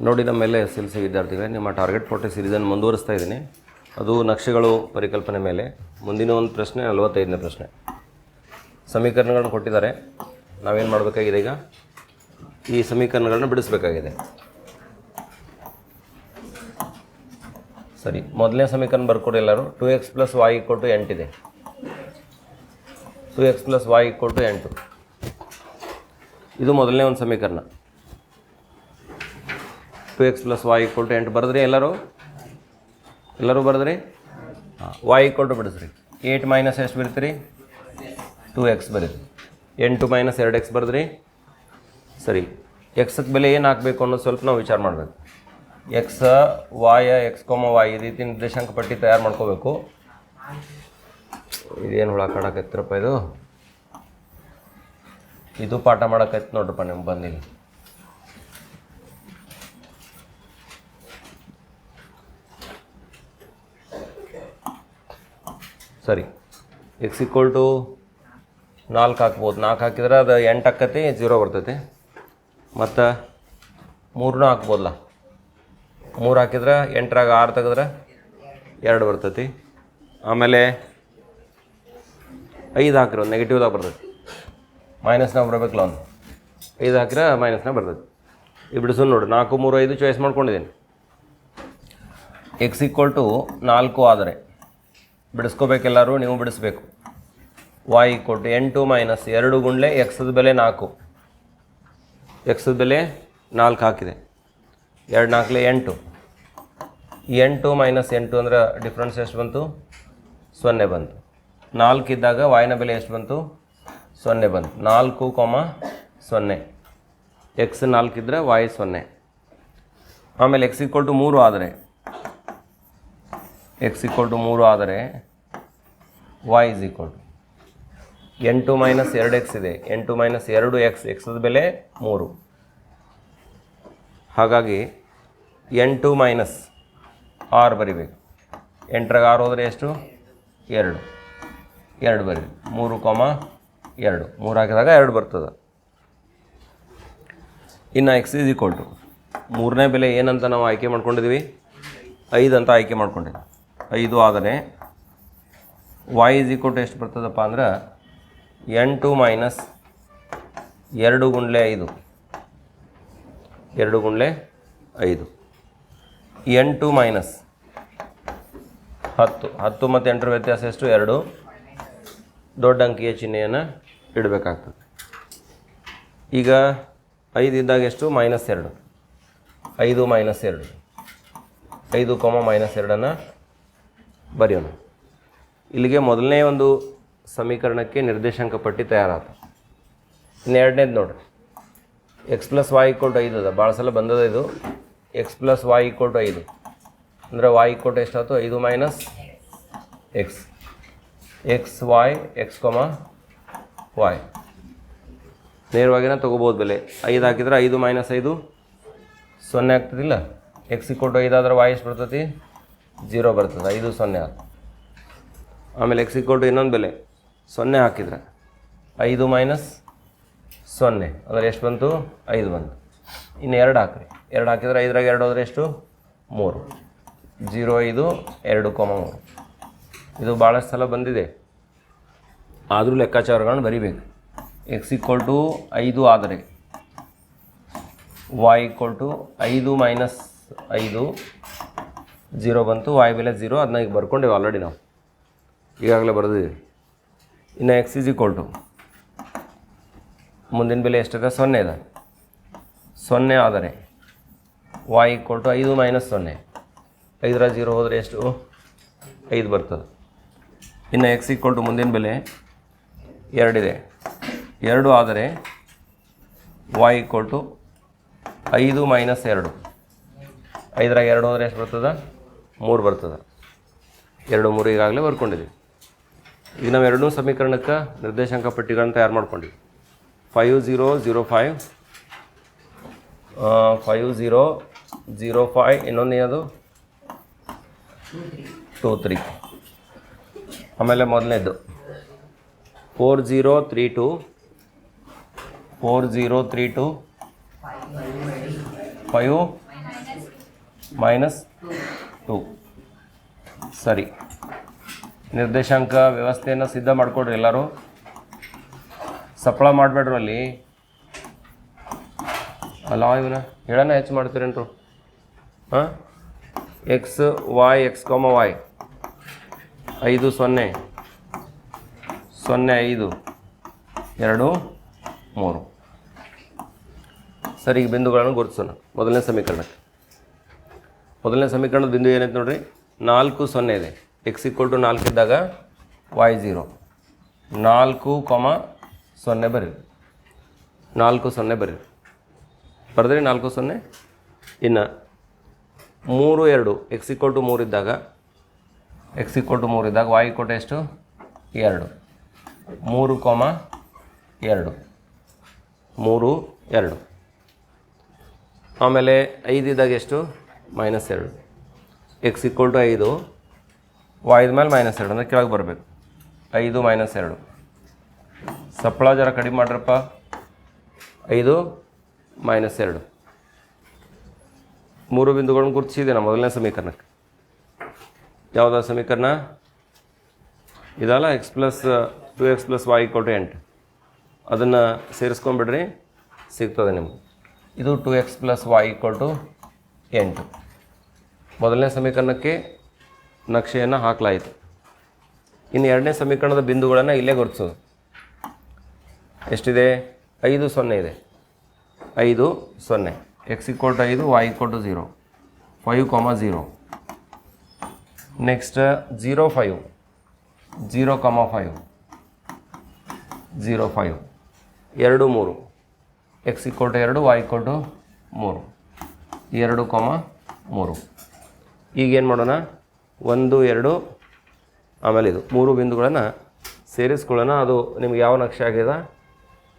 ನೋಡಿದ ಮೇಲೆ S L C ವಿದ್ಯಾರ್ಥಿಗಳೇ, ನಿಮ್ಮ ಟಾರ್ಗೆಟ್ ಫೋಟೋ ಸೀರೀಸನ್ನು ಮುಂದುವರಿಸ್ತಾ ಇದ್ದೀನಿ. ಅದು ನಕ್ಷೆಗಳು ಪರಿಕಲ್ಪನೆ ಮೇಲೆ. ಮುಂದಿನ ಒಂದು ಪ್ರಶ್ನೆ, ನಲವತ್ತೈದನೇ ಪ್ರಶ್ನೆ. ಸಮೀಕರಣಗಳನ್ನು ಕೊಟ್ಟಿದ್ದಾರೆ. ನಾವೇನು ಮಾಡಬೇಕಾಗಿದೆ ಈಗ? ಈ ಸಮೀಕರಣಗಳನ್ನ ಬಿಡಿಸಬೇಕಾಗಿದೆ. ಸರಿ, ಮೊದಲನೇ ಸಮೀಕರಣ ಬರ್ಕೊಡಿ ಎಲ್ಲರೂ. Two X plus Y equal to ಎಂಟಿದೆ two X plus Y equal to ಎಂಟು. ಇದು ಮೊದಲನೇ ಒಂದು ಸಮೀಕರಣ. Two X plus Y equal to ಎಂಟು ಬರೆದ್ರಿ ಎಲ್ಲರೂ? ಎಲ್ಲರೂ ಬರೆದ್ರಿ? ವಾಯ್ ಈಕ್ವಲ್ ಟು ಬಿಡಿಸ್ರಿ ಏಯ್ಟ್ ಮೈನಸ್ ಎಷ್ಟು ಬರೀತೀರಿ? ಟು ಎಕ್ಸ್ ಬರೀರಿ. ಎಂಟು ಮೈನಸ್ ಎರಡು ಎಕ್ಸ್ ಬರೆದ್ರಿ. ಸರಿ ಎಕ್ಸಕ್ಕೆ ಬೆಲೆ ಏನು ಹಾಕಬೇಕು ಅನ್ನೋದು ಸ್ವಲ್ಪ ನಾವು ವಿಚಾರ ಮಾಡಬೇಕು. ಎಕ್ಸ ವಾಯ ಎಕ್ಸ್ ಕೊಮ ವಾಯ್ ಈ ರೀತಿ ನಿರ್ದೇಶಾಂಕ ಪಟ್ಟಿ ತಯಾರು ಮಾಡ್ಕೋಬೇಕು. ಇದೇನು ಹುಳ ಕಾಡಕತ್ತಿರಪ್ಪ ಇದು? ಇದು ಪಾಠ ಮಾಡಕೈತಿ ನೋಡ್ರಪ್ಪ ನಿಮ್ಗೆ ಬಂದಿಲ್ಲ. ಸರಿ. ಎಕ್ಸ್ ಈಕ್ವಲ್ ಟು ನಾಲ್ಕು ಹಾಕ್ಬೋದು. ನಾಲ್ಕು ಹಾಕಿದ್ರೆ ಅದು ಎಂಟು ಹಾಕತಿ ಜೀರೋ ಬರ್ತೈತಿ. ಮತ್ತು ಮೂರನ್ನೂ ಹಾಕ್ಬೋದಲ್ಲ ಮೂರು ಹಾಕಿದ್ರೆ ಎಂಟರಾಗ ಆರು ತೆಗೆದ್ರೆ ಎರಡು ಬರ್ತೈತಿ. ಆಮೇಲೆ ಐದು ಹಾಕಿರೋ ನೆಗೆಟಿವ್ದಾಗ ಬರ್ತೈತಿ. ಮೈನಸ್ನಾಗ ಬರಬೇಕಲ್ಲ ಒಂದು ಐದು ಹಾಕಿದ್ರೆ ಮೈನಸ್ನಾಗ ಬರ್ತೈತಿ. ಈ ಬಿಡಿಸು ನೋಡಿ. ನಾಲ್ಕು, ಮೂರು, ಐದು ಚಾಯ್ಸ್ ಮಾಡ್ಕೊಂಡಿದ್ದೀನಿ. ಎಕ್ಸ್ ಈಕ್ವಲ್ ಟು ನಾಲ್ಕು ಆದರೆ ಬಿಡಿಸ್ಕೋಬೇಕೆಲ್ಲರೂ ನೀವು ಬಿಡಿಸ್ಬೇಕು. ವಾಯ್ ಕೊಟ್ಟು ಎಂಟು ಮೈನಸ್ ಎರಡು ಗುಂಡ್ಲೆ ಎಕ್ಸದ ಬೆಲೆ ನಾಲ್ಕು. ಎಕ್ಸದ ಬೆಲೆ ನಾಲ್ಕು ಹಾಕಿದೆ. ಎರಡು ನಾಲ್ಕಲೆ ಎಂಟು ಎಂಟು ಮೈನಸ್ ಎಂಟು ಅಂದರೆ ಡಿಫ್ರೆನ್ಸ್ ಎಷ್ಟು ಬಂತು? ಸೊನ್ನೆ ಬಂತು. ನಾಲ್ಕು ಇದ್ದಾಗ ವಾಯಿನ ಬೆಲೆ ಎಷ್ಟು ಬಂತು? ಸೊನ್ನೆ ಬಂತು. ನಾಲ್ಕು ಕೊಮ ಸೊನ್ನೆ. ಎಕ್ಸ್ ನಾಲ್ಕು ಇದ್ದರೆ ವಾಯ್ ಸೊನ್ನೆ. ಆಮೇಲೆ ಎಕ್ಸ್ ಈಕ್ವಲ್ ಟು ಮೂರು ಆದರೆ ಎಕ್ಸ್ ಈಕ್ವಲ್ ಟು ಮೂರು ಆದರೆ ವೈ ಇಸ್ ಈಕ್ವಲ್ ಟು ಎಂಟು ಮೈನಸ್ ಎರಡು ಎಕ್ಸ್ ಇದೆ. ಎಂಟು ಮೈನಸ್ ಎರಡು ಎಕ್ಸ್ ಎಕ್ಸದ ಬೆಲೆ ಮೂರು. ಹಾಗಾಗಿ ಎಂಟು ಮೈನಸ್ ಆರು ಬರಿಬೇಕು. ಎಂಟ್ರಾಗ ಆರು ಹೋದರೆ ಎಷ್ಟು? ಎರಡು. ಎರಡು ಬರಿ. ಮೂರು ಕೊಮ ಎರಡು. ಮೂರು ಹಾಕಿದಾಗ ಎರಡು ಬರ್ತದೆ. ಇನ್ನು ಎಕ್ಸ್ ಈಸ್ ಈಕ್ವಲ್ ಟು ಮೂರನೇ ಬೆಲೆ ಏನಂತ ನಾವು ಆಯ್ಕೆ ಮಾಡ್ಕೊಂಡಿದ್ದೀವಿ ಐದು ಅಂತ ಆಯ್ಕೆ ಮಾಡ್ಕೊಂಡಿದ್ದೀವಿ ಐದು ಆದರೆ ವಾಯ್ ಇಸ್ ಈಕ್ವಲ್ ಟು ಎಷ್ಟು ಬರ್ತದಪ್ಪ ಅಂದ್ರೆ ಎಂಟು ಮೈನಸ್ ಎರಡು ಗುಂಡ್ಲೆ ಐದು. ಎರಡು ಗುಂಡ್ಲೆ ಐದು. ಎಂಟು ಮೈನಸ್ ಹತ್ತು. ಹತ್ತು ಮತ್ತು ಎಂಟರ ವ್ಯತ್ಯಾಸ ಎಷ್ಟು? ಎರಡು. ದೊಡ್ಡ ಅಂಕಿಯ ಚಿಹ್ನೆಯನ್ನು ಇಡಬೇಕಾಗ್ತದೆ. ಈಗ ಐದು ಇದ್ದಾಗ ಎಷ್ಟು? ಮೈನಸ್ ಎರಡು. ಐದು ಮೈನಸ್ ಎರಡು. ಐದು ಕೊಮ ಮೈನಸ್ ಎರಡನ್ನು ಬರೆಯೋಣ. ಇಲ್ಲಿಗೆ ಮೊದಲನೇ ಒಂದು ಸಮೀಕರಣಕ್ಕೆ ನಿರ್ದೇಶಾಂಕ ಪಟ್ಟಿ ತಯಾರಾಯಿತು ಇನ್ನು ಎರಡನೇದು ನೋಡ್ರಿ. X plus Y equal to ಐದು ಅದ ಭಾಳ ಸಲ ಬಂದದ ಇದು. X plus Y equal to ಐದು. ಅಂದರೆ ವಾಯ್ ಈಕ್ವಲ್ ಟು ಎಷ್ಟಾಯ್ತು ಐದು minus X X Y X comma Y ನೇರವಾಗಿನ ತೊಗೋಬೋದು ಬೆಲೆ. ಐದು ಹಾಕಿದ್ರೆ ಐದು ಮೈನಸ್ ಐದು. ಸೊನ್ನೆ ಆಗ್ತದಿಲ್ಲ? ಎಕ್ಸ್ ಈಕ್ವಲ್ ಟು ಐದಾದ್ರೆ ವಾಯ್ ಎಷ್ಟು ಬರ್ತೈತಿ? ಜೀರೋ ಬರ್ತದೆ, ಐದು ಸೊನ್ನೆ ಆರು. ಆಮೇಲೆ ಎಕ್ಸ್ ಇಕ್ವಲ್ ಟು ಇನ್ನೊಂದು ಬೆಲೆ, ಸೊನ್ನೆ ಹಾಕಿದ್ರೆ, ಐದು ಮೈನಸ್ ಸೊನ್ನೆ. ಅಂದರೆ ಎಷ್ಟು ಬಂತು? ಐದು ಬಂತು. ಇನ್ನು ಎರಡು ಹಾಕ್ರಿ. ಎರಡು ಹಾಕಿದ್ರೆ ಐದರಾಗ ಎರಡು ಹೋದ್ರೆ ಎಷ್ಟು? ಮೂರು. ಜೀರೋ ಐದು, ಎರಡು ಕೊಮ ಮೂರು. ಇದು ಭಾಳಷ್ಟು ಸಲ ಬಂದಿದೆ. ಆದರೂ ಲೆಕ್ಕಾಚಾರಗಳನ್ನು ಬರಿಬೇಕು. ಎಕ್ಸ್ ಈಕ್ವಲ್ ಟು ಐದು ಆದರೆ ವಾಯ್ ಈಕ್ವಲ್ ಟು ಐದು ಮೈನಸ್ ಐದು ಜೀರೋ ಬಂತು ವಾಯ್ ಬೆಲೆ ಜೀರೋ ಅದನ್ನ ಈಗ ಬರ್ಕೊಂಡೇವೆ ಆಲ್ರೆಡಿ ನಾವು. ಈಗಾಗಲೇ ಬರೆದಿದ್ದೀವಿ ಇನ್ನು ಎಕ್ಸ್ ಇಸ್ ಈಕ್ವಲ್ ಟು ಮುಂದಿನ ಬೆಲೆ ಎಷ್ಟಿದೆ? ಸೊನ್ನೆ ಇದೆ. ಸೊನ್ನೆ ಆದರೆ ವಾಯ್ ಈಕ್ವಲ್ ಟು ಐದು ಮೈನಸ್ ಸೊನ್ನೆ. ಐದರ ಜೀರೋ ಹೋದರೆ ಎಷ್ಟು? ಐದು ಬರ್ತದೆ. ಇನ್ನು ಎಕ್ಸ್ ಈಕ್ವಲ್ ಟು ಮುಂದಿನ ಬೆಲೆ ಎರಡಿದೆ ಎರಡು ಆದರೆ ವಾಯ್ ಈಕ್ವಲ್ ಟು ಐದು ಮೈನಸ್ ಎರಡು. ಐದರಾಗ ಎರಡು ಹೋದರೆ ಎಷ್ಟು ಬರ್ತದೆ? ಮೂರು ಬರ್ತದೆ. ಎರಡು ಮೂರು ಈಗಾಗಲೇ ಬರ್ಕೊಂಡಿದ್ದೀವಿ ಈಗ ನಾವು ಎರಡೂ ಸಮೀಕರಣಕ್ಕೆ ನಿರ್ದೇಶಾಂಕ ಪಟ್ಟಿಗಳನ್ನು ತಯಾರು ಮಾಡ್ಕೊಂಡಿವಿ. Five zero zero five five zero zero five ಇನ್ನೊಂದು ಏನದು ಟೂ ತ್ರೀ ಆಮೇಲೆ ಮೊದಲನೇದು. Four zero three two four zero three two five minus ಸರಿ. ನಿರ್ದೇಶಾಂಕ ವ್ಯವಸ್ಥೆಯನ್ನು ಸಿದ್ಧ ಮಾಡಿಕೊಡ್ರಿ ಎಲ್ಲರೂ. ಸಪ್ಲ ಮಾಡಬೇಡ್ರು ಅಲ್ಲಿ. ಅಲ್ಲ, ಇವನ ಹೇಳೋಣ ಹೆಚ್ಚು ಮಾಡ್ತೀರೇನ್ರು? ಹಾಂ? X Y X comma Y ಐದು, ಸೊನ್ನೆ. ಸೊನ್ನೆ, ಐದು. ಎರಡು, ಮೂರು. ಸರಿ, ಈಗ ಬಿಂದುಗಳನ್ನು ಗುರುತಿಸೋಣ. ಮೊದಲನೇ ಸಮೀಕರಣಕ್ಕೆ. ಮೊದಲನೇ ಸಮೀಕರಣದ ಬಿಂದು ಏನೈತೆ ನೋಡ್ರಿ? ನಾಲ್ಕು ಸೊನ್ನೆ ಇದೆ. ಎಕ್ಸ್ ಈಕ್ವಲ್ ಟು ನಾಲ್ಕು ಇದ್ದಾಗ ವಾಯ್ ಝೀರೋ ನಾಲ್ಕು ಕೊಮ ಸೊನ್ನೆ ಬರೀರಿ. ನಾಲ್ಕು ಸೊನ್ನೆ ಬರೀರಿ. ಬರೆದ್ರಿ ನಾಲ್ಕು ಸೊನ್ನೆ. ಇನ್ನು ಮೂರು ಎರಡು ಎಕ್ಸ್ ಈಕ್ವಲ್ ಟು ಮೂರು ಇದ್ದಾಗ ಎಕ್ಸ್ ಈಕ್ವಲ್ ಟು ಮೂರು ಇದ್ದಾಗ ವಾಯ್ ಕೊಟ್ಟೆ ಎಷ್ಟು? ಎರಡು. ಮೂರು ಕೊಮ ಎರಡು. ಮೂರು ಎರಡು. ಆಮೇಲೆ ಐದಿದ್ದಾಗ ಎಷ್ಟು? ಮೈನಸ್ ಎರಡು. ಎಕ್ಸ್ ಈಕ್ವಲ್ ಟು ಐದು ವಾಯ್ದ ಮೇಲೆ ಮೈನಸ್ ಎರಡು ಅಂದರೆ ಕೆಳಗೆ ಬರಬೇಕು. ಐದು ಮೈನಸ್ ಎರಡು. ಸಪ್ಪಳ ಜರ ಕಡಿಮೆ ಮಾಡ್ರಪ್ಪ. ಐದು ಮೈನಸ್ ಎರಡು. ಮೂರು ಬಿಂದುಗಳನ್ನು ಗುರುತಿಸಿದೆ ಮೊದಲನೇ ಸಮೀಕರಣಕ್ಕೆ. ಯಾವುದಾ ಸಮೀಕರಣ? ಇದಲ್ಲ X plus two X plus Y to ಎಂಟು. ಅದನ್ನು ಸೇರಿಸ್ಕೊಂಬಿಡ್ರಿ ಸಿಗ್ತದೆ ನಿಮ್ಗೆ. ಇದು two X plus Y to ಎಂಟು. ಮೊದಲನೇ ಸಮೀಕರಣಕ್ಕೆ ನಕ್ಷೆಯನ್ನು ಹಾಕಲಾಯಿತು. ಇನ್ನು ಎರಡನೇ ಸಮೀಕರಣದ ಬಿಂದುಗಳನ್ನು ಇಲ್ಲೇ ಗುರುತಿಸೋದು. ಎಷ್ಟಿದೆ? ಐದು ಸೊನ್ನೆ ಇದೆ. ಐದು ಸೊನ್ನೆ. ಎಕ್ಸ್ ಇಕ್ವಲ್ ಟು ಐದು Y equal to zero five comma zero next zero five zero comma five zero five ಎರಡು ಮೂರು. ಎಕ್ಸ್ ಇಕ್ವಲ್ ಟು ಎರಡು ವೈ ಇಕ್ವಲ್ ಟು ಮೂರು. ಎರಡು ಕಾಮ ಮೂರು. ಈಗೇನು ಮಾಡೋಣ? ಒಂದು, ಎರಡು, ಆಮೇಲೆ ಇದು ಮೂರು ಬಿಂದುಗಳನ್ನು ಸೇರಿಸ್ಕೊಳ್ಳೋಣ. ಅದು ನಿಮ್ಗೆ ಯಾವ ನಕ್ಷೆ ಆಗಿದೆ?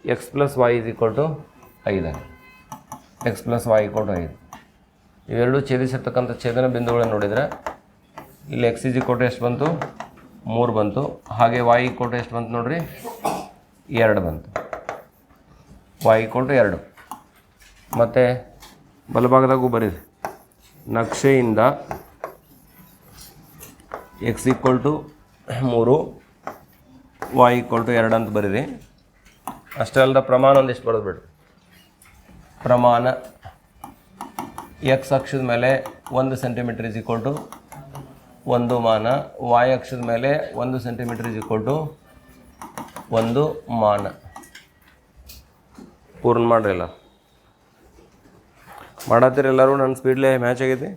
X plus Y is equal to ಐದು. X plus Y equal to ಐದು. ಇವೆರಡು ಛೇದಿಸಿರ್ತಕ್ಕಂಥ ಛೇದನ ಬಿಂದುಗಳನ್ನು ನೋಡಿದರೆ ಇಲ್ಲಿ ಎಕ್ಸ್ ಇಸ್ ಈಕ್ವಲ್ ಟು ಎಷ್ಟು ಬಂತು? ಮೂರು ಬಂತು. ಹಾಗೆ ವಾಯ್ ಈಕ್ವಲ್ ಟು ಎಷ್ಟು ಬಂತು ನೋಡಿರಿ? ಎರಡು ಬಂತು. ವಾಯ್ ಈಕ್ವಲ್ ಟು ಎರಡು. ಮತ್ತು ಬಲಭಾಗದಾಗೂ ಬರೀರಿ. ನಕ್ಷೆಯಿಂದ ಎಕ್ಸ್ ಈಕ್ವಲ್ ಟು ಮೂರು ವಾಯ್ ಈಕ್ವಲ್ ಟು ಎರಡು ಅಂತ ಬರೀರಿ. ಅಷ್ಟೇ ಅಲ್ಲದ ಪ್ರಮಾಣ ಒಂದಿಷ್ಟು ಬರೋದು ಬಿಡ್ರಿ. ಪ್ರಮಾಣ ಎಕ್ಸ್ ಅಕ್ಷದ ಮೇಲೆ ಒಂದು ಸೆಂಟಿಮೀಟ್ರ್ ಇಸ್ ಈಕ್ವಲ್ ಟು ಒಂದು ಮಾನ ವಾಯ್ ಅಕ್ಷದ ಮೇಲೆ ಒಂದು ಸೆಂಟಿಮೀಟ್ರ್ ಇಸ್ ಈಕ್ವಲ್ ಟು ಒಂದು ಮಾನ. ಪೂರ್ಣ ಮಾಡ್ರಿ ಎಲ್ಲ. ಮಾಡತ್ತೀರಿ ಎಲ್ಲರೂ? ನನ್ನ ಸ್ಪೀಡ್ಲೇ ಮ್ಯಾಚ್ ಆಗೈತಿ?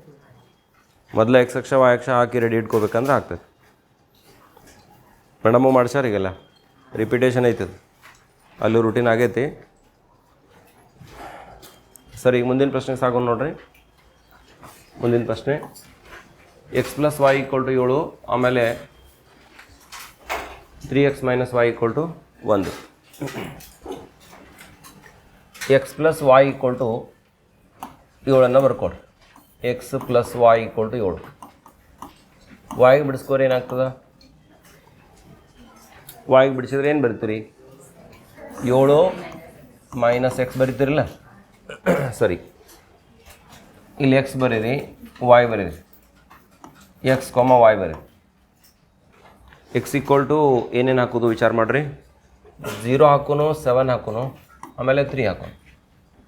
ಮೊದಲು ಎಕ್ಸ್ ಅಕ್ಷ ವಾಯ್ ಅಕ್ಷ ಹಾಕಿ ರೆಡಿ ಇಟ್ಕೋಬೇಕಂದ್ರೆ ಆಗ್ತದೆ. ಮೇಡಮು ಮಾಡ್ಸ್ಯಾರ ಈಗೆಲ್ಲ? ರಿಪಿಟೇಷನ್ ಐತದ ಅಲ್ಲೂ ರುಟೀನ್ ಆಗೈತಿ. ಸರಿ, ಈಗ ಮುಂದಿನ ಪ್ರಶ್ನೆ ಸಾಕು ನೋಡ್ರಿ. ಮುಂದಿನ ಪ್ರಶ್ನೆ. X plus Y equal to ಏಳು, ಆಮೇಲೆ three X minus Y equal to ಒಂದು. X plus Y equal to ಏಳನ್ನು ಬರ್ಕೊಡ್ರಿ. X plus Y equal to ಏಳು. ವಾಯ್ಗೆ ಬಿಡಿಸ್ಕೋರಿ ಏನಾಗ್ತದ? ವಾಯ್ಗೆ ಬಿಡಿಸಿದ್ರೆ ಏನು ಬರಿತೀರಿ ಏಳು ಮೈನಸ್ ಎಕ್ಸ್ ಬರಿತೀರಲ್ಲ? ಸರಿ. ಇಲ್ಲಿ ಎಕ್ಸ್ ಬರೀರಿ ವಾಯ್ ಬರೀರಿ. ಎಕ್ಸ್ ಕೊಮ ವಾಯ್ ಬರೀರಿ. ಎಕ್ಸ್ ಈಕ್ವಲ್ ಟು ಏನೇನು ಹಾಕೋದು ವಿಚಾರ ಮಾಡಿರಿ? ಝೀರೋ ಹಾಕೋನು ಸೆವೆನ್ ಹಾಕೋನು, ಆಮೇಲೆ ತ್ರೀ ಹಾಕೋನು.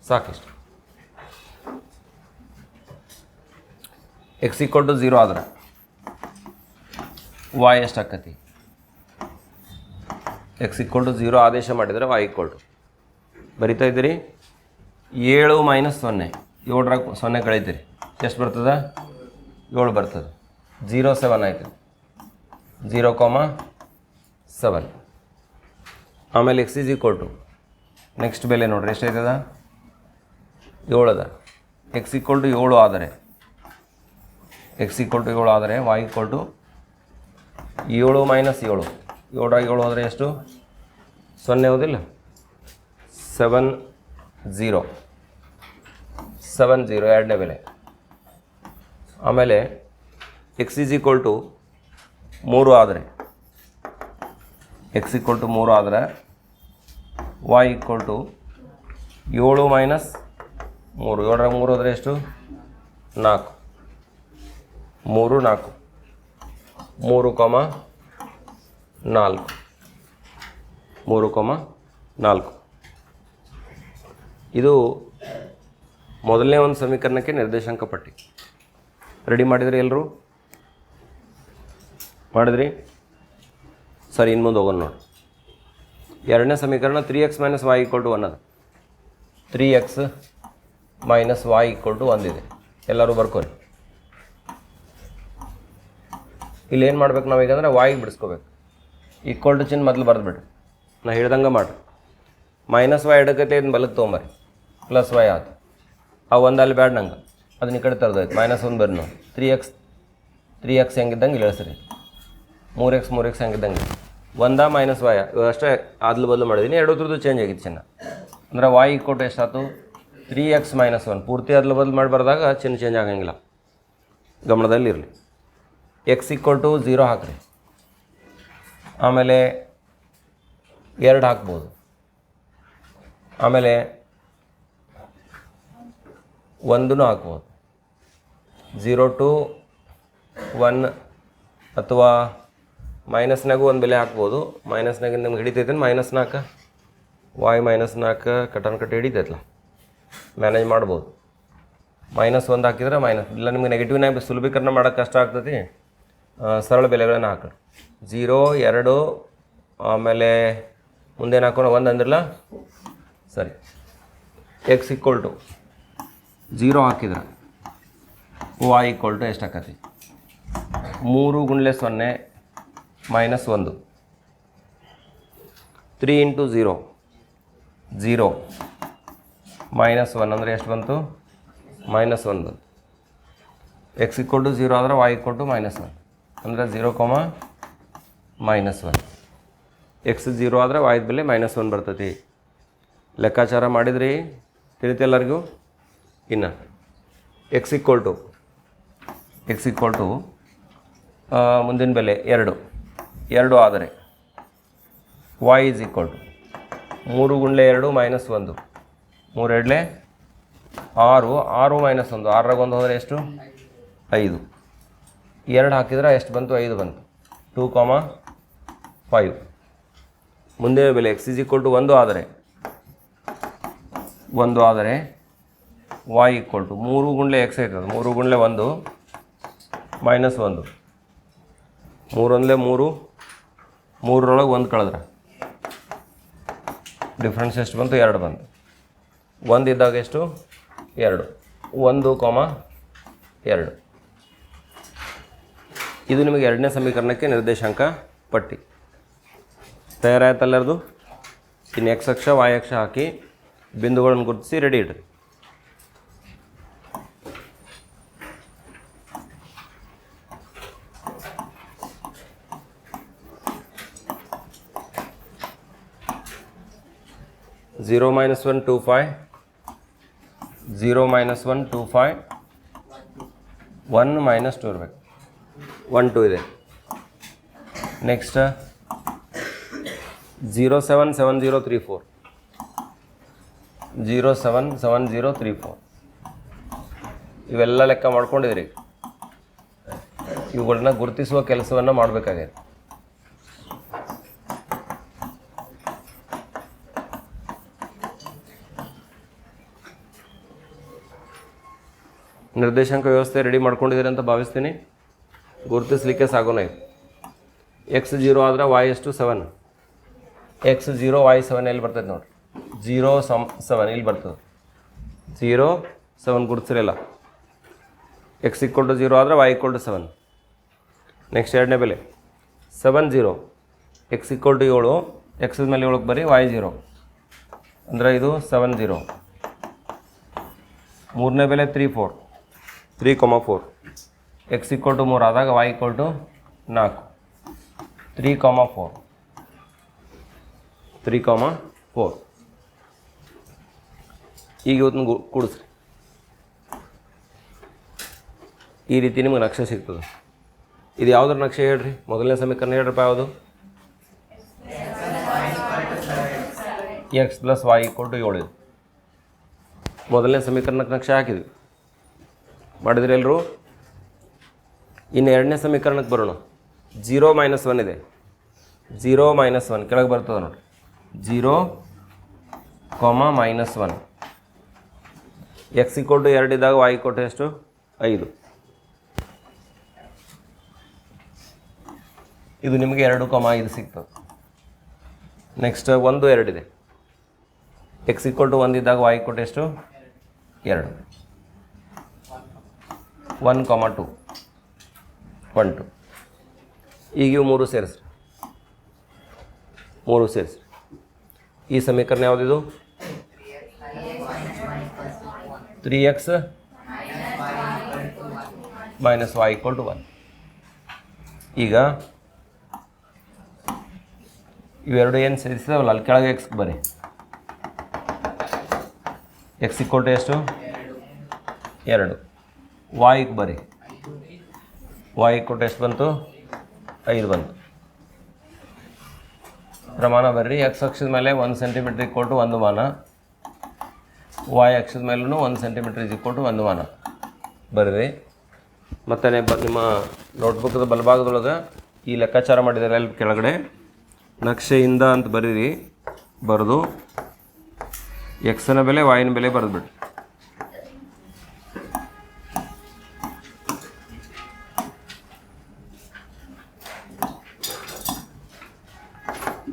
ಸಾಕಿಷ್ಟು. ಎಕ್ಸ್ ಈಕ್ವಲ್ ಟು ಝೀರೋ ಆದ್ರೆ ವಾಯ್ ಎಷ್ಟು ಆಕತಿ ಎಕ್ಸ್ ಈಕ್ವಲ್ ಟು ಝೀರೋ ಆದೇಶ ಮಾಡಿದರೆ ವಾಯ್ ಈಕ್ವಲ್ ಟು ಬರಿತಾ ಇದ್ದೀರಿ? ಏಳು ಮೈನಸ್ ಸೊನ್ನೆ. ಏಳರಾಗ ಸೊನ್ನೆ ಕಳೀತೀರಿ. ಎಷ್ಟು ಬರ್ತದೆ? ಏಳು ಬರ್ತದೆ. ಝೀರೋ ಸೆವೆನ್ ಆಯ್ತು. ಜೀರೋ ಕಾಮ ಸೆವೆನ್ ಆಮೇಲೆ x is equal to next ಬೆಲೆ ನೋಡ್ರಿ ಎಷ್ಟಾಯ್ತದ ಏಳು ಅದ ಎಕ್ಸ್ ಈಕ್ವಲ್ ಟು ಏಳು ಆದರೆ ಎಕ್ಸ್ ಈಕ್ವಲ್ ಟು ಏಳು ಆದರೆ ವಾಯ್ ಈಕ್ವಲ್ ಟು ಏಳು ಮೈನಸ್ ಏಳು. ಏಳರಾಗ ಏಳು ಆದರೆ ಎಷ್ಟು? ಸೊನ್ನೆ ಹೋದಿಲ್ಲ? ಸೆವೆನ್ ಝೀರೋ ಸೆವೆನ್ ಝೀರೋ ಎರಡನೇ ಬೆಲೆ. ಆಮೇಲೆ ಎಕ್ಸ್ ಈಸ್ ಈಕ್ವಲ್ ಟು ಮೂರು ಆದರೆ. ಎಕ್ಸ್ ಈಕ್ವಲ್ ಟು ಮೂರು ಆದರೆ ವಾಯ್ ಈಕ್ವಲ್ ಟು ಏಳು ಮೈನಸ್ ಮೂರು. ಏಳರಾಗ ಮೂರು ಆದರೆ ಎಷ್ಟು? ನಾಲ್ಕು. ಮೂರು ನಾಲ್ಕು. ಮೂರು ಕೊಮ ನಾಲ್ಕು. ಮೂರು ಕೊಮ ನಾಲ್ಕು. ಇದು ಮೊದಲನೇ ಒಂದು ಸಮೀಕರಣಕ್ಕೆ ನಿರ್ದೇಶಾಂಕ ಪಟ್ಟಿ. ರೆಡಿ ಮಾಡಿದ್ರಿ ಎಲ್ಲರೂ ಮಾಡಿದ್ರಿ? ಸರಿ ಇನ್ನು ಮುಂದೆ ಹೋಗೋಣ ನೋಡಿ. ಎರಡನೇ ಸಮೀಕರಣ three x minus y equal to one ಅದು. Three x minus y equal to ಒಂದಿದೆ. ಎಲ್ಲರೂ ಬರ್ಕೋರಿ. ಇಲ್ಲಿ ಏನು ಮಾಡ್ಬೇಕು ನಾವು ಈಗಂದರೆ ವಾಯಿಗೆ ಬಿಡಿಸ್ಕೋಬೇಕು. ಈಕ್ವಲ್ ಟು ಚಿನ್ ಮೊದಲು ಬರೆದ್ಬಿಡ್ರಿ. ನಾ ಹೇಳ್ದಂಗೆ ಮಾಡಿರಿ. ಮೈನಸ್ ವೈ ಎಡಕತ್ತೆ ಇದನ್ನ ಬಲಕ್ಕೆ ತೊಗೊಂಬರಿ ಪ್ಲಸ್ ವೈ ಆಯ್ತು ಆ ಒಂದು ಅಲ್ಲಿ ಬ್ಯಾಡ ನಂಗೆ. ಅದನ್ನ ಈ ಕಡೆ ತರದೈತೆ ಮೈನಸ್ ಒಂದು ಬರ್ರಿ ನಾವು ತ್ರೀ ಎಕ್ಸ್ ತ್ರೀ ಎಕ್ಸ್ ಹೆಂಗಿದ್ದಂಗೆ ಇಳಿಸ್ರಿ. ಮೂರು ಎಕ್ಸ್ ಮೂರು ಎಕ್ಸ್ ಹೆಂಗಿದ್ದಂಗೆ ಒಂದ ಮೈನಸ್ ವಾಯ ಅಷ್ಟೇ ಆದ್ಲು ಬದಲು ಮಾಡಿದ್ದೀನಿ ಎರಡೋದ್ರದ್ದು ಚೇಂಜ್ ಆಗಿತ್ತು ಚಿನ್ನ. ಅಂದರೆ ವಾಯ್ ಕೊಟ್ಟು ಎಷ್ಟಾಯ್ತು ತ್ರೀ ಎಕ್ಸ್ ಮೈನಸ್ ಒನ್ ಪೂರ್ತಿ ಅದ್ಲು ಬದಲು ಮಾಡಿ ಬರೆದಾಗ ಚಿನ್ನ ಚೇಂಜ್ ಆಗಂಗಿಲ್ಲ. ಗಮನದಲ್ಲಿರಲಿ. ಎಕ್ಸ್ ಈಕ್ವಲ್ ಟು ಝೀರೋ ಹಾಕ್ರಿ. ಆಮೇಲೆ ಎರಡು ಹಾಕ್ಬೋದು. ಆಮೇಲೆ ಒಂದೂ ಹಾಕ್ಬೋದು. ಝೀರೋ ಟು ಒನ್ ಅಥವಾ ಮೈನಸ್ನಾಗೂ ಒಂದು ಬೆಲೆ ಹಾಕ್ಬೋದು. ಮೈನಸ್ನಾಗ ನಿಮ್ಗೆ ಹಿಡಿತೈತೆ ಮೈನಸ್ ನಾಲ್ಕು. ವಾಯ್ ಮೈನಸ್ ನಾಲ್ಕು ಕಟನ್ ಕಟ್ಟಿ ಹಿಡಿತೈತಲ್ಲ ಮ್ಯಾನೇಜ್ ಮಾಡ್ಬೋದು. ಮೈನಸ್ ಒಂದು ಹಾಕಿದ್ರೆ ಮೈನಸ್ ಇಲ್ಲ, ನಿಮ್ಗೆ ನೆಗೆಟಿವ್ನಾಗ ಸುಲಭೀಕರಣ ಮಾಡೋಕ್ಕೆ ಕಷ್ಟ ಆಗ್ತೈತಿ. ಸರಳ ಬೆಲೆಗಳನ್ನು ಹಾಕೋಣ. ಜೀರೋ, ಎರಡು, ಆಮೇಲೆ ಮುಂದೇನು ಹಾಕೋಣ? ಒಂದು ಅಂದ್ರಲ್ಲ? ಸರಿ. ಎಕ್ಸ್ ಈಕ್ವಲ್ ಟು ಜೀರೋ ಹಾಕಿದ್ರೆ ವಾಯ್ ಈಕ್ವಲ್ ಟು ಎಷ್ಟು ಹಾಕತಿ ಮೂರು ಗುಂಡ್ಲೆ ಸೊನ್ನೆ ಮೈನಸ್ ಒಂದು. Three into zero zero minus one ಅಂದರೆ ಎಷ್ಟು ಬಂತು? ಮೈನಸ್ ಒನ್ ಬಂತು ಎಕ್ಸ್ ಈಕ್ವಲ್ ಟು ಝೀರೋ ಆದರೆ y equal to minus one ಅಂದರೆ zero comma minus one x zero ಆದರೆ ವಾಯ್ದ ಬೆಲೆ ಮೈನಸ್ ಒನ್ ಬರ್ತೈತಿ. ಲೆಕ್ಕಾಚಾರ ಮಾಡಿದ್ರಿ? ತಿಳಿತ ಎಲ್ಲರಿಗೂ? ಇನ್ನು. X equal to x equal to ಮುಂದಿನ ಬೆಲೆ ಎರಡು. ಎರಡು ಆದರೆ ವಾಯ್ ಇಸ್ ಈಕ್ವಲ್ ಟು ಮೂರು ಗುಂಡ್ಲೆ ಎರಡು ಮೈನಸ್ ಒಂದು. ಮೂರು ಎರಡಲೆ ಆರು. ಆರು ಮೈನಸ್ ಒಂದು. ಆರಾಗ ಒಂದು ಹೋದರೆ ಎಷ್ಟು? ಐದು. ಎರಡು ಹಾಕಿದ್ರೆ ಎಷ್ಟು ಬಂತು? ಐದು ಬಂತು. Two comma five. ಮುಂದೆ ಬೆಲೆ ಎಕ್ಸ್ ಇಸ್ ಈಕ್ವಲ್ ಟು ಒಂದು ಆದರೆ ಒಂದು ಆದರೆ ವಾಯ್ ಈಕ್ವಲ್ ಟು ಮೂರು ಗುಂಡ್ಲೆ ಎಕ್ಸ್ ಆಯ್ತದೆ ಮೂರು ಗುಂಡ್ಲೆ ಒಂದು ಮೈನಸ್ ಒಂದು. ಮೂರೊಂದಲೇ ಮೂರು, ಮೂರರೊಳಗೆ ಒಂದು ಕಳೆದ್ರೆ. ಡಿಫ್ರೆನ್ಸ್ ಎಷ್ಟು ಬಂತು? ಎರಡು ಬಂತು. ಒಂದು ಇದ್ದಾಗ ಎಷ್ಟು? ಎರಡು. ಒಂದು ಕಾಮ ಎರಡು. ಇದು ನಿಮಗೆ ಎರಡನೇ ಸಮೀಕರಣಕ್ಕೆ ನಿರ್ದೇಶಾಂಕ ಪಟ್ಟಿ. ತಯಾರಾಯ್ತಲ್ಲರದು ಇನ್ನು ಎಕ್ಸ್ ಅಕ್ಷ ವಾಯ್ ಅಕ್ಷ ಹಾಕಿ ಬಿಂದುಗಳನ್ನು ಗುರುತಿಸಿ ರೆಡಿ ಇಡ್ರಿ. Zero minus one two five zero minus one two five one minus two ಇರಬೇಕು. ಒನ್ ಟು ಇದೆ. Next zero seven seven zero three four zero seven seven zero three four ಇವೆಲ್ಲ ಲೆಕ್ಕ ಮಾಡ್ಕೊಂಡಿದ್ರಿ ಇವುಗಳನ್ನ ಗುರುತಿಸುವ ಕೆಲಸವನ್ನು ಮಾಡಬೇಕಾಗಿದೆ. ನಿರ್ದೇಶಾಂಕ ವ್ಯವಸ್ಥೆ ರೆಡಿ ಮಾಡ್ಕೊಂಡಿದ್ದೀರಿ ಅಂತ ಭಾವಿಸ್ತೀನಿ. ಗುರುತಿಸ್ಲಿಕ್ಕೆ ಸಾಗೋಣ ಇದು. ಎಕ್ಸ್ ಜೀರೋ ಆದರೆ ವಾಯ್ ಎಷ್ಟು seven x zero y seven ಎಲ್ಲಿ ಬರ್ತೈತೆ ನೋಡಿ ಜೀರೋ ಸಮ್ ಸೆವೆನ್ ಇಲ್ಲಿ ಬರ್ತದೆ. ಜೀರೋ ಸೆವೆನ್ ಗುರುತಿಸಿರಲ್ಲ ಎಕ್ಸ್ ಇಕ್ವಲ್ ಟು ಜೀರೋ ಆದರೆ y equal to seven next ಎರಡನೇ ಬೆಲೆ. Seven zero x equal to ಏಳು. ಎಕ್ಸ್ ಮೇಲೆ ಏಳಕ್ಕೆ ಬರೀ ವೈ ಜೀರೋ ಅಂದರೆ ಇದು ಸೆವೆನ್ ಜೀರೋ ಮೂರನೇ ಬೆಲೆ three four three comma four x equal to ಮೂರು ಆದಾಗ ವೈ ಈಕ್ವಲ್ ಟು ನಾಲ್ಕು. Three comma four three comma four ಈಗ ಇವತ್ತು ಕೂಡಿಸ್ರಿ. ಈ ರೀತಿ ನಿಮಗೆ ನಕ್ಷೆ ಸಿಗ್ತದೆ. ಇದು ಯಾವುದ್ರ ನಕ್ಷೆ ಹೇಳ್ರಿ? ಮೊದಲನೇ ಸಮೀಕರಣ ಹೇಳ್ರಪ್ಪ ಯಾವುದು? X plus y equal to ಏಳು. ಮೊದಲನೇ ಸಮೀಕರಣಕ್ಕೆ ನಕ್ಷೆ ಹಾಕಿದ್ವಿ. ಮಾಡಿದ್ರಿ ಎಲ್ಲರೂ ಇನ್ನು ಎರಡನೇ ಸಮೀಕರಣಕ್ಕೆ ಬರೋಣ. ಜೀರೋ ಮೈನಸ್ ಒನ್ ಇದೆ. ಜೀರೋ ಮೈನಸ್ ಒನ್ ಕೆಳಗೆ ಬರ್ತದೆ ನೋಡಿ. Zero comma minus one x equal to ಎರಡು ಇದ್ದಾಗ ವಾಯ್ ಕೊಟ್ಟು ಎಷ್ಟು? ಐದು. ಇದು ನಿಮಗೆ ಎರಡು ಕಾಮ ಐದು ಸಿಗ್ತದೆ. ನೆಕ್ಸ್ಟ್ ಒಂದು ಎರಡಿದೆ ಎಕ್ಸ್ ಇಕ್ವಲ್ ಟು ಒಂದಿದ್ದಾಗ ವಾಯ್ ಕೊಟ್ಟು ಎಷ್ಟು? ಎರಡು. One comma two one two ಈಗ ಇವು ಮೂರು ಸೇರಿಸ್ರಿ. ಮೂರು ಸೇರಿಸ್ರಿ. ಈ ಸಮೀಕರಣ ಯಾವುದಿದು? Three x minus y equal to one ಈಗ ಇವೆರಡು ಏನು ಸೇರಿಸಿದಾವಲ್ಲ ಅಲ್ಲಿ ಕೆಳಗೆ ಎಕ್ಸ್ ಬರೀ ಎಕ್ಸ್ ಇಕ್ವಲ್ ಟು ಎಷ್ಟು? ಎರಡು. ವಾಯ್ಗೆ ಬರೀ ವಾಯ್ ಕೊಟ್ಟು ಎಷ್ಟು ಬಂತು ಐದು ಬಂತು. ಪ್ರಮಾಣ ಬರ್ರಿ ಎಕ್ಸ್ ಅಕ್ಷದ ಮೇಲೆ ಒಂದು ಸೆಂಟಿಮೀಟ್ರ್ ಕೊಟ್ಟು ಒಂದು ಮಾನ. ವಾಯ್ ಅಕ್ಷದ ಮೇಲೂ ಒಂದು ಸೆಂಟಿಮೀಟ್ರ್ ಕೊಟ್ಟು ಒಂದು ಮಾನ. ಬರ್ರಿ. ಮತ್ತು ನಿಮ್ಮ ನೋಟ್ಬುಕ್ದ ಬಲಭಾಗದೊಳಗೆ ಈ ಲೆಕ್ಕಾಚಾರ ಮಾಡಿದ್ದಾರೆ ಅಲ್ಲಿ ಕೆಳಗಡೆ. ನಕ್ಷೆಯಿಂದ ಅಂತ ಬರೀರಿ, ಬರೆದು. ಎಕ್ಸನ ಬೆಲೆ ವಾಯಿನ ಬೆಲೆ ಬರೆದ್ಬಿಡ್ರಿ.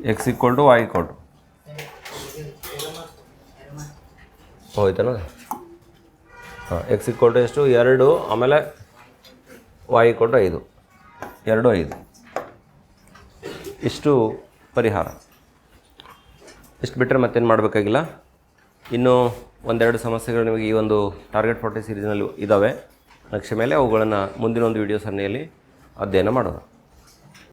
X equal to y equal to ಹೋಯ್ತಲ್ಲ? ಹಾಂ ಎಕ್ಸ್ ಇಕ್ವಲ್ ಟು ಎಷ್ಟು? ಎರಡು ಆಮೇಲೆ ವಾಯ್ ಇಕ್ವಲ್ ಟು ಐದು. ಎರಡು ಐದು. ಇಷ್ಟು ಪರಿಹಾರ. ಇಷ್ಟು ಬಿಟ್ಟರೆ ಮತ್ತೇನು ಮಾಡಬೇಕಾಗಿಲ್ಲ? ಇನ್ನೂ ಒಂದೆರಡು ಸಮಸ್ಯೆಗಳು ನಿಮಗೆ ಈ ಒಂದು ಟಾರ್ಗೆಟ್ ಫೋರ್ಟಿ ಸೀರೀಸ್ನಲ್ಲಿ ಇದ್ದಾವೆ ನಕ್ಷೆ ಮೇಲೆ ಅವುಗಳನ್ನು ಮುಂದಿನ ಒಂದು ವಿಡಿಯೋ ಸರಣಿಯಲ್ಲಿ ಅಧ್ಯಯನ ಮಾಡೋಣ.